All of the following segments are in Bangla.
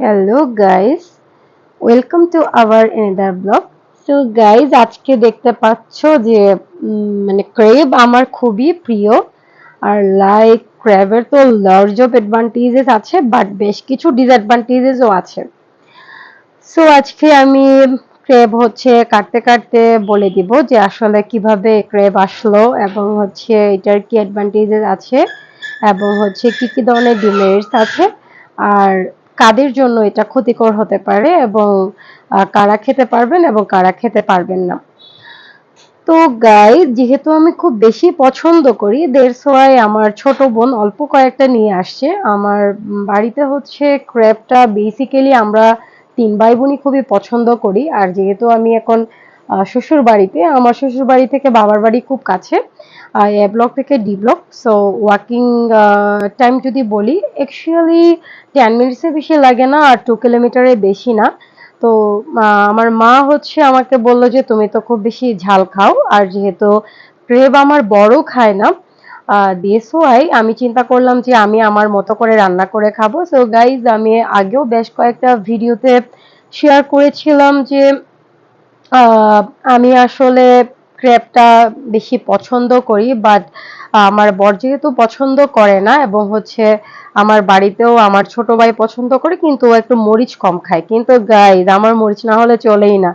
Hello guys welcome to our another blog so guys আজকে দেখতে পাচ্ছ যে মানে ক্রেব আমার খুবই প্রিয়। আর লাইক ক্র্যাবের তো লার্জ অফ অ্যাডভান্টেজেস আছে বাট বেশ কিছু ডিসঅ্যাডভান্টেজেসও আছে। সো আজকে আমি ক্রেব হচ্ছে কাটতে কাটতে বলে দিব যে, আসলে কীভাবে ক্রেব আসলো এবং হচ্ছে এটার কি অ্যাডভান্টেজেস আছে এবং হচ্ছে কি কি ধরনের ডিমেরিটস আছে। আর কাদের জন্য এটা ক্ষতিকর হতে পারে এবং কারা খেতে পারবেন এবং কারা খেতে পারবেন না। তো গাই যেহেতু আমি খুব বেশি পছন্দ করি দেড় ওয়াই আমার ছোট বোন অল্প কয়েকটা নিয়ে আসছে। আমার বাড়িতে হচ্ছে ক্র্যাপটা বেসিক্যালি আমরা তিন ভাই বোনই খুবই পছন্দ করি। আর যেহেতু আমি এখন শ্বশুর বাড়িতে, আমার শ্বশুর বাড়ি থেকে বাবার বাড়ি খুব কাছে। এ ব্লক থেকে D block so walking time যদি বলি অ্যাকচুয়ালি টেন মিনিটসের বেশি লাগে না আর টু কিলোমিটারের বেশি না। তো আমার মা হচ্ছে আমাকে বলল যে, তুমি তো খুব বেশি ঝাল খাও আর যেহেতু ক্রেব আমার বড় খায় না দিস ওয়াই আমি চিন্তা করলাম যে, আমি আমার মতো করে রান্না করে খাব। সো গাইজ আমি আগেও বেশ কয়েকটা ভিডিওতে শেয়ার করেছিলাম যে আমি আসলে ক্রেপটা বেশি পছন্দ করি বাট আমার বর যেহেতু পছন্দ করে না এবং হচ্ছে আমার বাড়িতেও আমার ছোট ভাই পছন্দ করে, কিন্তু একটু মরিচ কম খায়। কিন্তু গাইজ আমার মরিচ না হলে চলেই না।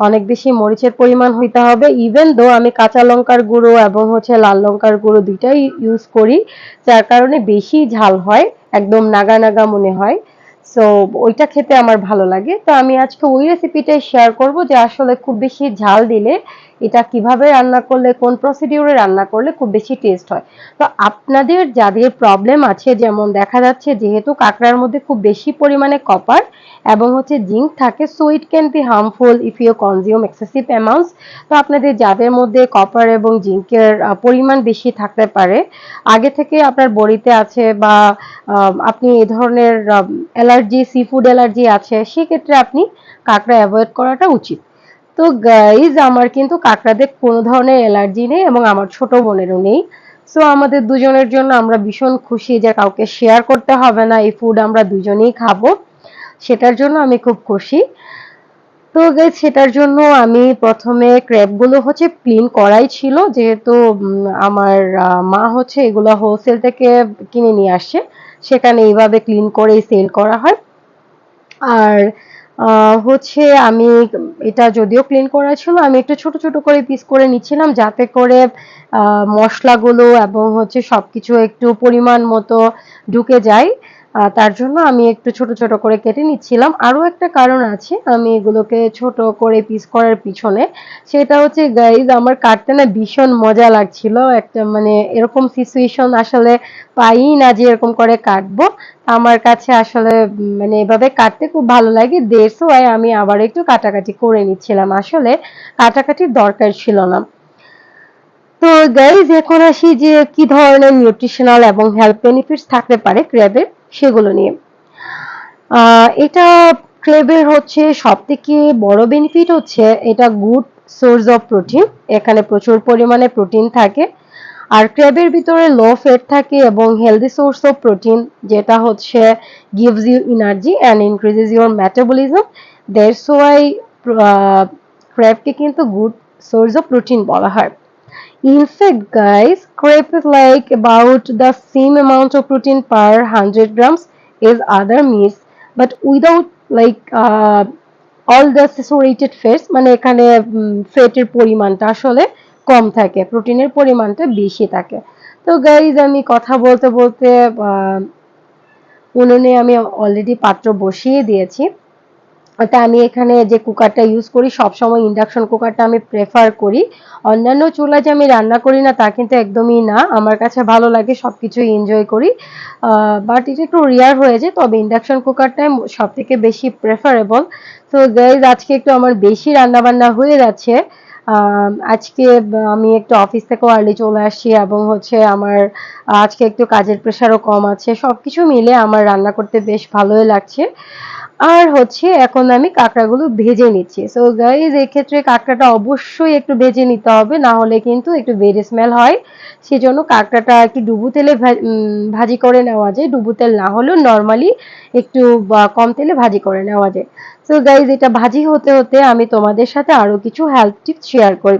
অনেক বেশি মরিচের পরিমাণ হইতে হবে। ইভেন দো আমি কাঁচা লঙ্কার গুঁড়ো এবং হচ্ছে লাল লঙ্কার গুঁড়ো দুইটাই ইউজ করি, যার কারণে বেশি ঝাল হয়, একদম নাগা নাগা মনে হয়। সো ওইটা খেতে আমার ভালো লাগে। তো আমি আজকে ওই রেসিপিটাই শেয়ার করব যে আসলে খুব বেশি ঝাল দিলে এটা কীভাবে রান্না করলে, কোন প্রসিডিউরে রান্না করলে খুব বেশি টেস্ট হয়। তো আপনাদের যাদের প্রবলেম আছে, যেমন দেখা যাচ্ছে যেহেতু কাঁকড়ার মধ্যে খুব বেশি পরিমাণে কপার এবং হচ্ছে জিঙ্ক থাকে so it can be harmful if you consume excessive amounts তো আপনাদের যাদের মধ্যে কপার এবং জিঙ্কের পরিমাণ বেশি থাকতে পারে, আগে থেকে আপনার বড়িতে আছে বা আপনি এ ধরনের অ্যালার্জি সি ফুড অ্যালার্জি আছে, সেক্ষেত্রে আপনি কাঁকড়া অ্যাভয়েড করাটা উচিত। তো গাইজ আমার কিন্তু কাঁকড়াতে কোনো ধরনের অ্যালার্জি নেই এবং আমার ছোট বোনেরও নেই। সো আমাদের দুজনের জন্য আমরা ভীষণ খুশি যে কাউকে শেয়ার করতে হবে না, এই ফুড আমরা দুজনেই খাব। সেটার জন্য আমি খুব খুশি। তো গাইজ সেটার জন্য আমি প্রথমে ক্র্যাবগুলো হচ্ছে ক্লিন করাই ছিল, যেহেতু আমার মা হচ্ছে এগুলো হোলসেল থেকে কিনে নিয়ে আসে। সেখানে এইভাবে ক্লিন করে সেল করা হয়। আর হচ্ছে আমি এটা যদিও ক্লিন করা ছিল আমি একটু ছোট ছোট করে পিস করে নিচ্ছিলাম যাতে করে আহ, মশলাগুলো এবং হচ্ছে সবকিছু একটু পরিমাণ মতো ঢুকে যায়। তার জন্য আমি একটু ছোট ছোট করে কেটে নিচ্ছিলাম। আরও একটা কারণ আছে, আমি এগুলোকে ছোট করে পিস করার পিছনে। সেটা হচ্ছে গাইজ আমার কাটতে না ভীষণ মজা লাগছিল। একটা মানে এরকম সিচুয়েশন আসলে পাই না যে এরকম করে কাটবো। আমার কাছে আসলে মানে এভাবে কাটতে খুব ভালো লাগে। দেড় ওয়াই আমি আবার একটু কাটাকাটি করে নিচ্ছিলাম। আসলে কাটাকাটির দরকার ছিল না। তো গাইজ এখন আসি যে কি ধরনের নিউট্রিশনাল এবং হেলথ বেনিফিটস থাকতে পারে ক্র্যাবের সেগুলো নিয়ে। এটা ক্রেবের হচ্ছে সব থেকে বড় বেনিফিট হচ্ছে এটা গুড সোর্স অফ প্রোটিন এখানে প্রচুর পরিমাণে প্রোটিন থাকে। আর ক্র্যাবের ভিতরে লো ফ্যাট থাকে এবং হেলদি সোর্স অফ প্রোটিন যেটা হচ্ছে gives you energy and increases your metabolism that's why ক্র্যাবকে কিন্তু গুড সোর্স অফ প্রোটিন বলা হয়। In fact, guys, is like about the same amount of protein per 100 grams as other meats, but without like uh, all the saturated fats মানে এখানে ফ্যাটের পরিমাণটা আসলে কম থাকে প্রোটিনের পরিমাণটা বেশি থাকে তো গাইজ আমি কথা বলতে বলতে উনুনে আমি অলরেডি পাত্র বসিয়ে দিয়েছি তা আমি এখানে যে কুকারটা ইউজ করি, সবসময় ইন্ডাকশন কুকারটা আমি প্রেফার করি। অন্যান্য চুলায় যে আমি রান্না করি না, তা কিন্তু একদমই না। আমার কাছে ভালো লাগে সব কিছুই এনজয় করি বাট এটা একটু রিয়ার হয়ে যায়, তবে ইন্ডাকশন কুকারটাই সব থেকে বেশি প্রেফারেবল তো গাইজ আজকে একটু আমার বেশি রান্না বান্না হয়ে যাচ্ছে। আজকে আমি একটু অফিস থেকেও আর্লি চলে আসছি এবং হচ্ছে আমার, আজকে একটু কাজের প্রেশারও কম আছে। সব কিছু মিলে আমার রান্না করতে বেশ ভালোই লাগছে। আর হচ্ছে এখন আমি কাঁকড়াগুলো ভেজে নিচ্ছি। সো গাইজ এক্ষেত্রে কাঁকড়াটা অবশ্যই একটু ভেজে নিতে হবে, না হলে কিন্তু একটু ভেজ স্মেল হয়। সেজন্য কাঁকড়াটা একটু ডুবু তেলে ভাজি করে নেওয়া যায়। ডুবু তেল না হলেও নর্মালি একটু কম তেলে ভাজি করে নেওয়া যায়। সো গাইজ এটা ভাজি হতে হতে আমি তোমাদের সাথে আরও কিছু হেলথ টিপস শেয়ার করি।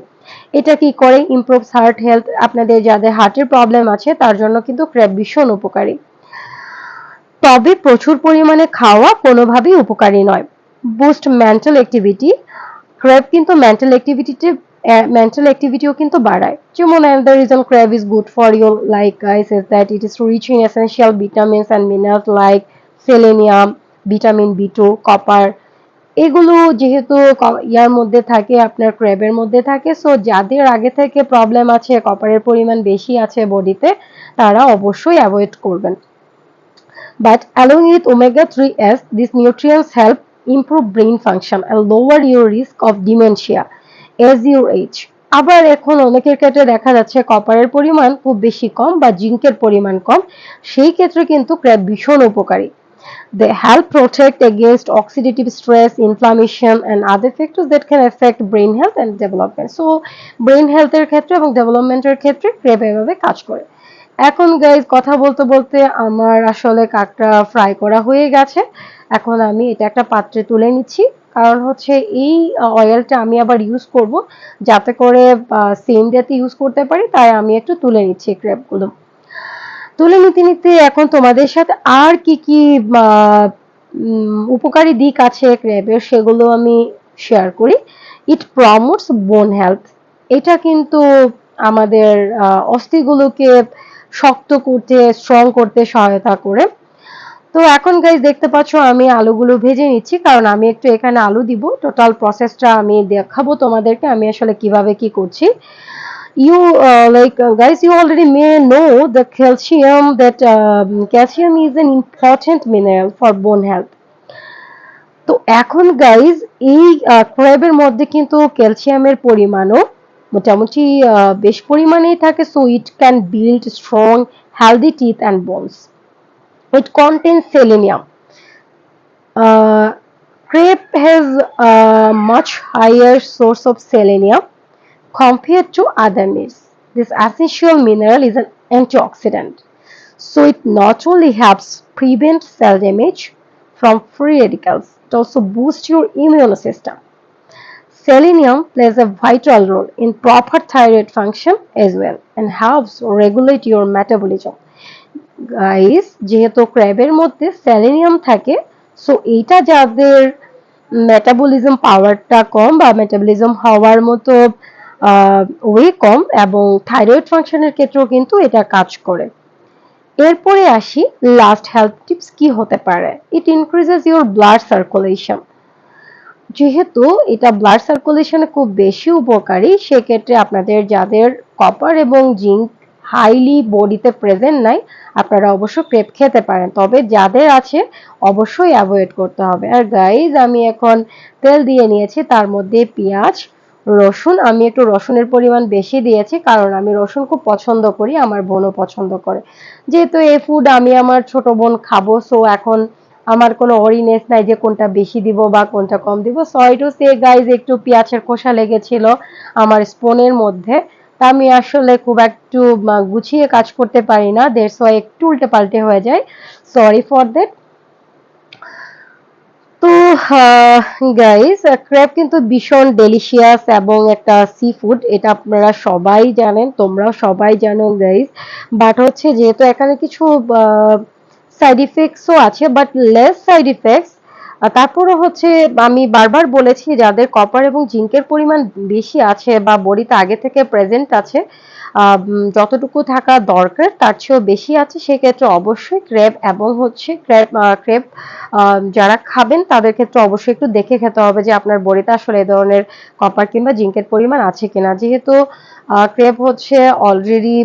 এটা কি করে? ইমপ্রুভ হার্ট হেলথ আপনাদের যাদের হার্টের প্রবলেম আছে, তার জন্য কিন্তু ক্র্যাব ভীষণ উপকারী। তবে প্রচুর পরিমাণে খাওয়া কোনোভাবেই উপকারী নয়। বুস্ট মেন্টাল অ্যাক্টিভিটি ক্র্যাব কিন্তু মেন্টাল অ্যাক্টিভিটিতে মেন্টাল অ্যাক্টিভিটিও কিন্তু বাড়ায়। যেমন, and the reason crab is good for you, like I said that it is rich in essential vitamins and minerals like selenium, vitamin B2 copper এগুলো যেহেতু ইয়ার মধ্যে থাকে, আপনার ক্র্যাবের মধ্যে থাকে সো যাদের আগে থেকে প্রবলেম আছে কপারের পরিমাণ বেশি আছে বডিতে তারা অবশ্যই অ্যাভয়েড করবেন। But along with omega 3s, these nutrients help improve brain function and lower your risk of dementia as your age. আবার এখন অনেকের ক্ষেত্রে দেখা যাচ্ছে কপারের পরিমাণ খুব বেশি কম বা জিঙ্কের পরিমাণ কম সেই ক্ষেত্রে কিন্তু ক্র্যাব ভীষণ উপকারী। They help protect against oxidative stress inflammation and other factors that can affect brain health and development so brain হেলথের ক্ষেত্রে এবং ডেভেলপমেন্টের ক্ষেত্রে ক্র্যাব এভাবে কাজ করে। এখন গাইজ কথা বলতে বলতে আমার আসলে কাকটা ফ্রাই করা হয়ে গেছে। এখন আমি এটা একটা পাত্রে তুলে নিচ্ছি। কারণ হচ্ছে এই অয়েলটা আমি আবার ইউজ করব যাতে করে সেম ডেতে ইউজ করতে পারি। তাই আমি একটু তুলে নিচ্ছি ক্রেপগুলো তুলে নিতে নিতে এখন তোমাদের সাথে আর কি কি উপকারী দিক আছে ক্রেবের সেগুলো আমি শেয়ার করি। ইট প্রমোটস বোন হেলথ এটা কিন্তু আমাদের অস্থিগুলোকে শক্ত করতে স্ট্রং করতে সহায়তা করে। তো এখন গাইজ দেখতে পাচ্ছ আমি আলুগুলো ভেজে নিচ্ছি কারণ আমি একটু এখানে আলু দিব। টোটাল প্রসেসটা আমি দেখাবো তোমাদেরকে আমি আসলে কীভাবে কি করছি। Uh, uh, guys you already may know the calcium that uh, calcium is an important mineral for bone health. তো এখন গাইজ এই ক্র্যাবের মধ্যে কিন্তু ক্যালসিয়ামের পরিমাণও মোটামুটি বেশ পরিমাণেই থাকে so it can build strong healthy teeth and bones it contains selenium crepe has a much higher source of selenium compared to other meats. This essential mineral is an antioxidant. So it not only helps prevent cell damage from free radicals, it also boosts your immune system. Selenium plays a vital role in proper thyroid function as well and helps regulate your metabolism. Guys যেহেতু ক্র্যাবের মধ্যে সেলেনিয়াম থাকে সো এইটা যাদের মেটাবলিজম পাওয়ারটা কম বা মেটাবলিজম হওয়ার মতো ওয়ে কম এবং থাইরয়েড ফাংশনের ক্ষেত্রেও কিন্তু এটা কাজ করে। এরপরে আসি লাস্ট হেলথ টিপস কি হতে পারে? It increases your blood circulation যেহেতু এটা ব্লাড সার্কুলেশনে খুব বেশি উপকারী, সেক্ষেত্রে আপনাদের যাদের কপার এবং জিঙ্ক হাইলি বডিতে প্রেজেন্ট নাই, আপনারা অবশ্য ক্রেপ খেতে পারেন। তবে যাদের আছে, অবশ্যই অ্যাভয়েড করতে হবে। আর গাইজ আমি এখন তেল দিয়ে নিয়েছি, তার মধ্যে পেঁয়াজ, রসুন। আমি একটু রসুনের পরিমাণ বেশি দিয়েছি, কারণ আমি রসুন খুব পছন্দ করি, আমার বোনও পছন্দ করে। যেহেতু এই ফুড আমি আমার ছোট বোন খাব সো এখন আমার কোনো অরিনেস নাই যে কোনটা বেশি দিব বা কোনটা কম দিব। সরি টু সে গাইজ একটু পেঁয়াজের খোসা লেগেছিল আমার স্পোনের মধ্যে। তা আমি আসলে খুব একটু গুছিয়ে কাজ করতে পারি না। দেড় সো একটু উল্টে পাল্টে হয়ে যায়। সরি ফর দ্যাট তো গাইস ক্র্যাব কিন্তু ভীষণ ডেলিশিয়াস এবং একটা সি ফুড এটা আপনারা সবাই জানেন, তোমরাও সবাই জানো গাইস বাট হচ্ছে যেহেতু এখানে কিছু সাইড ইফেক্টসও আছে বাট লেস সাইড ইফেক্টস তারপরে হচ্ছে আমি বারবার বলেছি যাদের কপার এবং জিঙ্কের পরিমাণ বেশি আছে বা বডিতে আগে থেকে প্রেজেন্ট আছে যতটুকু থাকা দরকার তার চেয়েও বেশি আছে, সেক্ষেত্রে অবশ্যই ক্রেপ এবং হচ্ছে ক্রেপ ক্রেপ যারা খাবেন তাদের ক্ষেত্রে অবশ্যই একটু দেখে খেতে হবে যে আপনার বডিতে আসলে এ ধরনের কপার কিংবা জিঙ্কের পরিমাণ আছে কিনা। যেহেতু ক্রেপ হচ্ছে অলরেডি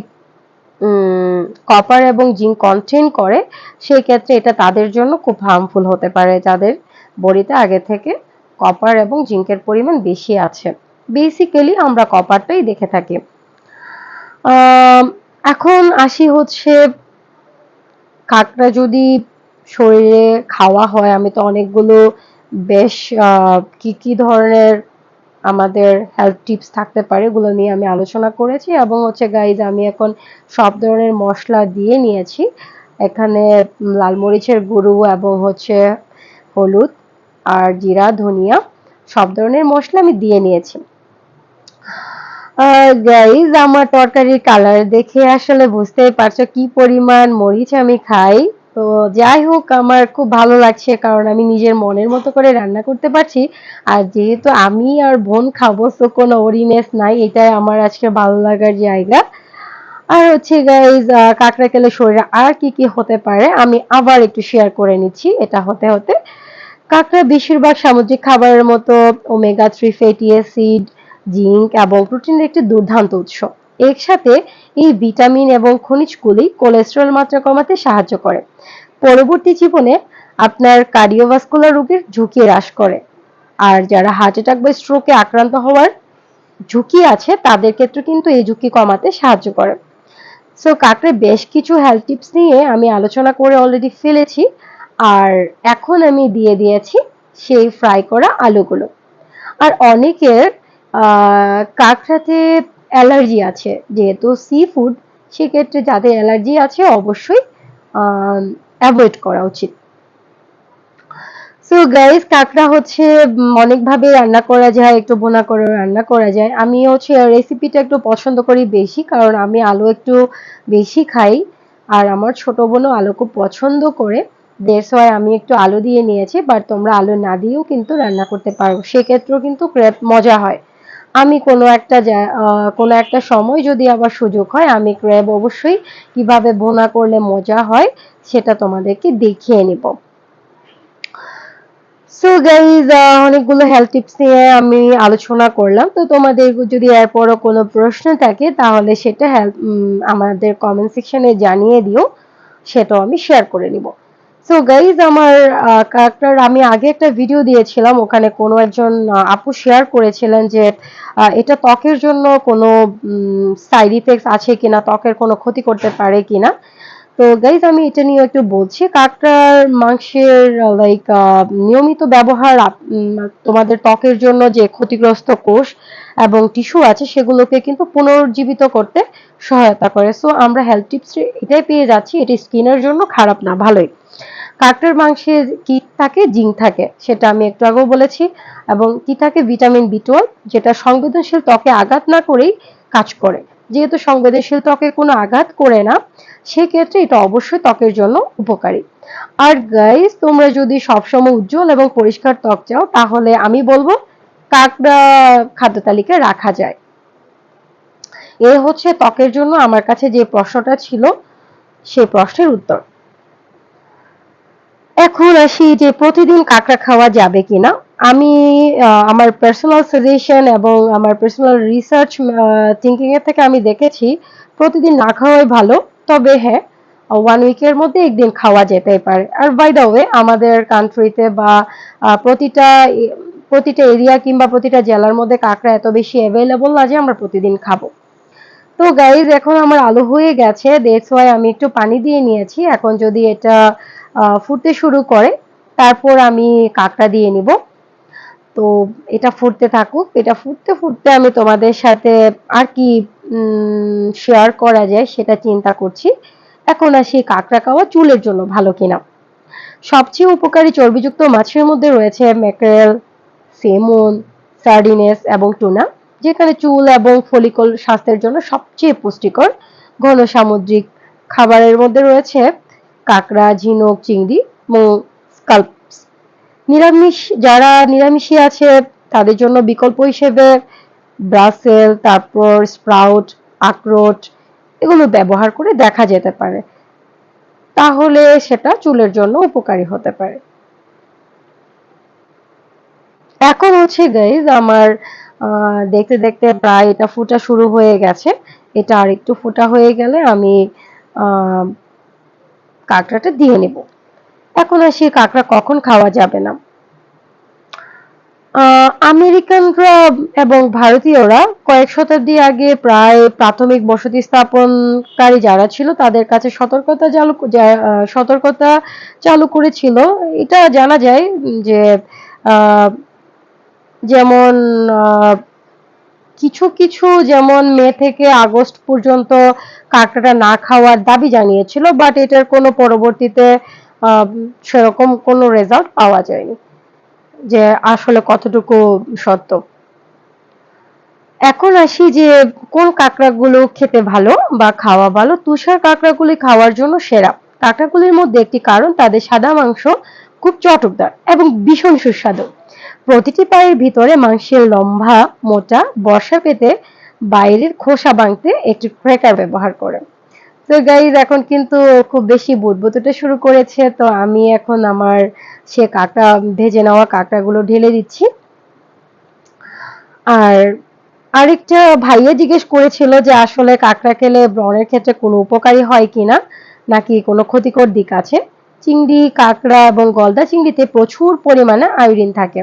কপার এবং জিঙ্ক কন্টেন করে সেই ক্ষেত্রে এটা তাদের জন্য খুব হার্মফুল হতে পারে, যাদের বডিতে আগে থেকে কপার এবং জিঙ্কের পরিমাণ বেশি আছে। বেসিক্যালি আমরা কপারটাই দেখে থাকি। এখন আসি হচ্ছে, কাকড়া যদি শরীরে খাওয়া হয়, আমি তো অনেকগুলো বেশ কি কি ধরনের আমাদের হেলথ টিপস থাকতে পারে, এগুলো নিয়ে আমি আলোচনা করেছি এবং হচ্ছে গাইজ আমি এখন সব ধরনের মশলা দিয়ে নিয়েছি। এখানে লাল মরিচের গুঁড়ো এবং হচ্ছে হলুদ আর জিরা, ধনিয়া, সব ধরনের মশলা আমি দিয়ে নিয়েছি। গাইজ আমার তরকারির কালার দেখে আসলে বুঝতেই পারছ কি পরিমাণ মরিচ আমি খাই। তো যাই হোক, আমার খুব ভালো লাগছে কারণ আমি নিজের মনের মতো করে রান্না করতে পারছি। আর যেহেতু আমি আর বোন খাব তো কোনো অরিনেস নাই, এটাই আমার আজকে ভালো লাগার জায়গা। আর হচ্ছে গাইজ কাঁকড়া খেলে শরীরে আর কি কি হতে পারে, আমি আবার একটু শেয়ার করে নিচ্ছি, এটা হতে হতে। কাঁকড়া বেশিরভাগ সামুদ্রিক খাবারের মতো omega three fatty acid zinc এবং প্রোটিনের একটি দুর্দান্ত উৎস। এর সাথে এই ভিটামিন এবং খনিজগুলি কোলেস্টেরল মাত্রা কমাতে সাহায্য করে। পরবর্তী জীবনে আপনার কার্ডিওভাস্কুলার রোগের ঝুঁকি হ্রাস করে। আর যারা হার্ট অ্যাটাক বা স্ট্রোকে আক্রান্ত হওয়ার ঝুঁকি আছে তাদের ক্ষেত্রে কিন্তু এই ঝুঁকি কমাতে সাহায্য করে। সো কাকড়ে বেশ কিছু হেলথ টিপস নিয়ে আমি আলোচনা করে অলরেডি ফেলেছি। আর এখন আমি দিয়ে দিয়েছি সেই ফ্রাই করা আলুগুলো। আর অনেকের আহ, কাঁকড়াতে অ্যালার্জি আছে। যেহেতু সি ফুড সেক্ষেত্রে যাদের অ্যালার্জি আছে, অবশ্যই অ্যাভয়েড করা উচিত। সো গাইস কাঁকড়া হচ্ছে অনেকভাবে রান্না করা যায়, একটু বোনা করে রান্না করা যায়। আমি হচ্ছে রেসিপিটা একটু পছন্দ করি বেশি, কারণ আমি আলু একটু বেশি খাই, আর আমার ছোট বোনও আলু খুব পছন্দ করে। ওয়াই আমি একটু আলু দিয়ে নিয়েছি বাট তোমরা আলু না দিয়েও কিন্তু রান্না করতে পারো। সেক্ষেত্রেও কিন্তু মজা হয়। আমি কোনো একটা কোনো একটা সময় যদি আবার সুযোগ হয়, আমি ক্র্যাব অবশ্যই কীভাবে বোনা করলে মজা হয়, সেটা তোমাদেরকে দেখিয়ে নিব। সো গাইজ অনেকগুলো হেলথ টিপস নিয়ে আমি আলোচনা করলাম। তো তোমাদের যদি এরপরও কোনো প্রশ্ন থাকে, তাহলে সেটা হেল্প আমাদের কমেন্ট সেকশনে জানিয়ে দিও, সেটাও আমি শেয়ার করে নিব। সো গাইজ আমার আহ, কাকটার আমি আগে একটা ভিডিও দিয়েছিলাম ওখানে কোনো একজন আপু শেয়ার করেছিলেন যে এটা ত্বকের জন্য কোনো সাইড ইফেক্টস আছে কিনা ত্বকের কোনো ক্ষতি করতে পারে কিনা। তো গাইজ আমি এটা নিয়ে একটু বলছি কাঁকড়ার মাংসের লাইক নিয়মিত ব্যবহার তোমাদের ত্বকের জন্য যে ক্ষতিগ্রস্ত কোষ এবং টিস্যু আছে সেগুলোকে কিন্তু পুনর্জীবিত করতে সহায়তা করে। সো আমরা হেলথ টিপস এটাই পেয়ে যাচ্ছি এটি স্কিনের জন্য খারাপ না ভালোই। কাঁকড়ার মাংসে কি থাকে? জিঙ্ক থাকে। সেটা আমি একটু আগেও বলেছি। এবং কি থাকে? ভিটামিন বি টুয়েলভ যেটা সংবেদনশীল ত্বকে আঘাত না করেই কাজ করে। যেহেতু সংবেদনশীল ত্বকে কোনো আঘাত করে না, সেক্ষেত্রে এটা অবশ্যই ত্বকের জন্য উপকারী। আর গাইস তোমরা যদি সবসময় উজ্জ্বল এবং পরিষ্কার ত্বক চাও, তাহলে আমি বলব কাকড়া খাদ্য তালিকায় রাখা যায়। এ হচ্ছে ত্বকের জন্য আমার কাছে যে প্রশ্নটা ছিল সেই প্রশ্নের উত্তর। এখন আসি যে প্রতিদিন কাঁকড়া খাওয়া যাবে কিনা। আমি আমার পার্সোনাল সাজেশন এবং আমার পার্সোনাল রিসার্চ থিঙ্কিং এর থেকে আমি দেখেছি, প্রতিদিন না খাওয়াই ভালো। তবে হ্যাঁ ওয়ান উইকের মধ্যে একদিন খাওয়া যেতেই পারে আর বাই দ্য ওয়ে আমাদের কান্ট্রিতে বা প্রতিটা প্রতিটা এরিয়া কিংবা প্রতিটা জেলার মধ্যে কাঁকড়া এত বেশি অ্যাভেলেবল না যে আমরা প্রতিদিন খাব। তো গাইজ এখন আমার আলু হয়ে গেছে দ্যাটস ওয়াই আমি একটু পানি দিয়ে নিয়েছি। এখন যদি এটা ফুটতে শুরু করে, তারপর আমি কাঁকড়া দিয়ে নিব। তো এটা ফুটতে থাকুক, এটা ফুটতে ফুটতে আমি তোমাদের সাথে আর কি শেয়ার করা যায় সেটা চিন্তা করছি। এখন আসি কাঁকড়া খাওয়া চুলের জন্য ভালো কিনা। সবচেয়ে উপকারী চর্বিযুক্ত মাছের মধ্যে রয়েছে ম্যাকরেল সেমন সার্ডিনেস এবং টুনা যেখানে চুল এবং ফলিকল স্বাস্থ্যের জন্য সবচেয়ে পুষ্টিকর ঘন সামুদ্রিক খাবারের মধ্যে রয়েছে কাঁকড়া, ঝিনুক, চিংড়ি এবং স্কাল্পস। নিরামিষ, যারা নিরামিষী আছে, তাদের জন্য বিকল্প হিসেবে ব্রাসেল, তারপর স্প্রাউট, আখরোট এগুলো ব্যবহার করে দেখা যেতে পারে। তাহলে সেটা চুলের জন্য উপকারী হতে পারে। এখন হচ্ছে গাইজ আমার দেখতে দেখতে প্রায় এটা ফুটা শুরু হয়ে গেছে। এটা আর একটু ফুটা হয়ে গেলে আমি কাঁকড়াটা দিয়ে নেব। এখন আসি কাঁকড়া কখন খাওয়া যাবে না। আমেরিকানরা এবং ভারতীয়রা কয়েক শতাব্দী আগে প্রায় প্রাথমিক বসতি স্থাপনকারী যারা ছিল তাদের কাছে সতর্কতা চালু সতর্কতা চালু করেছিল। এটা জানা যায় যে যেমন আহ, কিছু কিছু যেমন মে থেকে আগস্ট পর্যন্ত কাঁকড়াটা না খাওয়ার দাবি জানিয়েছিল বাট এটার কোনো পরবর্তীতে সেরকম কোনো রেজাল্ট পাওয়া যায়নি, যে আসলে কতটুকু সত্য। এখন আসি যে কোন কাঁকড়াগুলো খেতে ভালো বা খাওয়া ভালো। তুষার কাঁকড়াগুলি খাওয়ার জন্য সেরা। কাঁকড়াগুলির মধ্যে একটি কারণ, তাদের সাদা মাংস খুব চটকদার এবং ভীষণ সুস্বাদু। প্রতিটি পায়ের ভিতরে মাংসের লম্বা, মোটা বর্ষা পেতে বাইরের খোসা ভাঙতে একটি ক্র্যাকার ব্যবহার করে তো গাইজ এখন কিন্তু খুব বেশি বুদবুদতে শুরু করেছে, তো আমি এখন আমার সে কাঁকড়া, ভেজে নেওয়া কাঁকড়াগুলো ঢেলে দিচ্ছি। আর আরেকটা ভাইয়া জিজ্ঞেস করেছিল যে আসলে কাঁকড়া খেলে ব্রণের ক্ষেত্রে কোনো উপকারী হয় কিনা, নাকি কোনো ক্ষতিকর দিক আছে? চিংড়ি, কাঁকড়া এবং গলদা চিংড়িতে প্রচুর পরিমাণে আয়োডিন থাকে,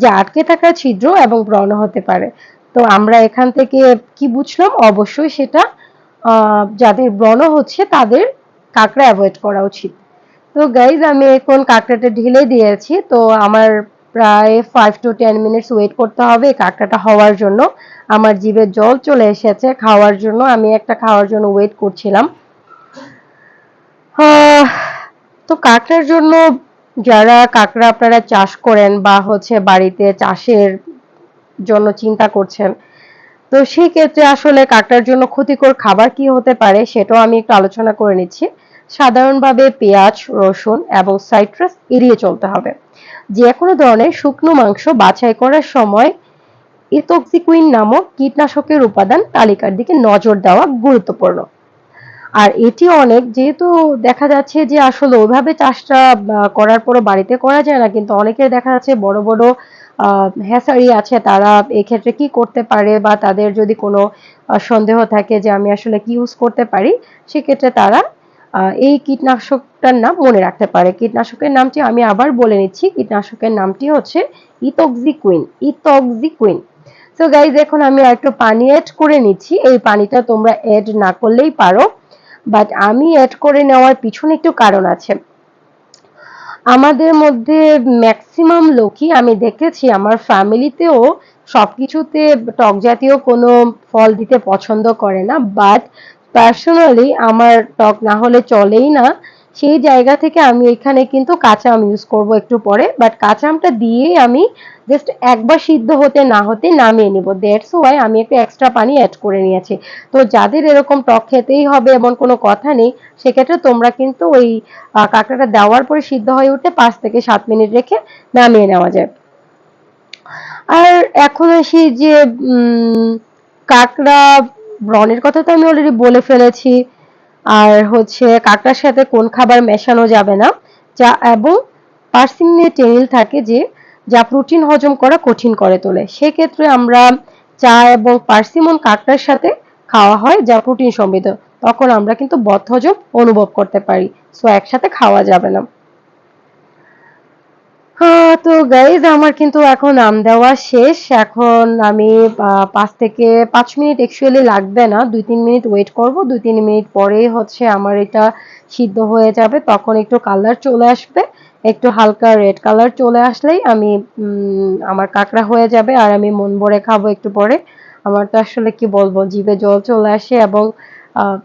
যা আটকে থাকা ছিদ্র এবং ব্রণ হতে পারে। তো আমরা এখান থেকে কি বুঝলাম? অবশ্যই সেটা যাদের ব্রণ হচ্ছে তাদের কাঁকড়া অ্যাভয়েড করা উচিত। তো গাইজ আমি এখন কাঁকড়াটা ঢেলে দিয়েছি, তো আমার প্রায় five to ten minutes wait করতে হবে কাঁকড়াটা হওয়ার জন্য। আমার জিভে জল চলে এসেছে খাওয়ার জন্য, আমি একটা খাওয়ার জন্য ওয়েট করছিলাম। তো কাঁকড়ার জন্য যারা কাঁকড়া আপনারা চাষ করেন বা হচ্ছে বাড়িতে চাষের জন্য চিন্তা করছেন, তো সেই ক্ষেত্রে আসলে কাঁকড়ার জন্য ক্ষতিকর খাবার কি হতে পারে সেটাও আমি একটু আলোচনা করে নিচ্ছি। সাধারণভাবে পেঁয়াজ, রসুন এবং সাইট্রাস এড়িয়ে চলতে হবে। যে কোনো ধরনের শুকনো মাংস বাছাই করার সময় ইতোক্সিকুইন নামক কীটনাশকের উপাদান তালিকার দিকে নজর দেওয়া গুরুত্বপূর্ণ। আর এটি অনেক, যেহেতু দেখা যাচ্ছে যে আসলে ওইভাবে চাষটা করার পরও বাড়িতে করা যায় না, কিন্তু অনেকের দেখা যাচ্ছে বড় বড় হ্যাসারি আছে, তারা এক্ষেত্রে কি করতে পারে বা তাদের যদি কোনো সন্দেহ থাকে যে আমি আসলে কি ইউজ করতে পারি, সেক্ষেত্রে তারা এই কীটনাশকটার নাম মনে রাখতে পারে। কীটনাশকের নামটি আমি আবার বলে নিচ্ছি, কীটনাশকের নামটি হচ্ছে ইতোক্সিকুইন ইতোক্সিকুইন। তো গাইজ এখন আমি একটু পানি অ্যাড করে নিচ্ছি। এই পানিটা তোমরা অ্যাড না করলেই পারো। বাট আমি অ্যাড করে নেওয়ার পিছনে একটু কারণ আছে। আমাদের মধ্যে ম্যাক্সিমাম লোকই, আমি দেখেছি আমার ফ্যামিলিতেও সব কিছুতে টক জাতীয় কোনো ফল দিতে পছন্দ করে না। বাট পার্সোনালি আমার টক না হলে চলেই না। সেই জায়গা থেকে আমি এখানে কিন্তু কাঁচা আম ইউজ করব একটু পরে বাট কাঁচা আমটা দিয়েই আমি জাস্ট একবার সিদ্ধ হতে না হতে নামিয়ে নিব। দ্যাটস ওয়াই আমি একটু এক্সট্রা পানি অ্যাড করে নিয়েছি। তো যাদের এরকম টক খেতেই হবে এমন কোনো কথা নেই, সেক্ষেত্রে তোমরা কিন্তু ওই কাঁকড়াটা দেওয়ার পরে সিদ্ধ হয়ে উঠতে পাঁচ থেকে সাত মিনিট রেখে নামিয়ে নেওয়া যায়। আর এখন আসি যে কাঁকড়া ব্রণের কথা তো আমি অলরেডি বলে ফেলেছি। আর হচ্ছে কাঁকড়ার সাথে কোন খাবার মেশানো যাবে না, যা এবং পার্সিংনেটেনিল থাকে যে, যা প্রোটিন হজম করা কঠিন করে তোলে। সেক্ষেত্রে আমরা চা এবং পার্সিমন কাঁকড়ার সাথে খাওয়া হয় যা প্রোটিন সমৃদ্ধ। তখন আমরা কিন্তু বদহজম অনুভব করতে পারি। সো একসাথে খাওয়া যাবে না। তো গাইজ আমার কিন্তু এখন নাম দেওয়া শেষ। এখন আমি পাঁচ থেকে পাঁচ মিনিট অ্যাকচুয়ালি লাগবে না। দুই তিন মিনিট ওয়েট করব। দুই তিন মিনিট পরেই হচ্ছে আমার এটা সিদ্ধ হয়ে যাবে। তখন একটু কালার চলে আসবে। একটু হালকা রেড কালার চলে আসলেই আমি আমার কাঁকড়া হয়ে যাবে আর আমি মন ভরে খাব একটু পরে। আমার তো আসলে কি বলব জিভে জল চলে আসে এবং আহ,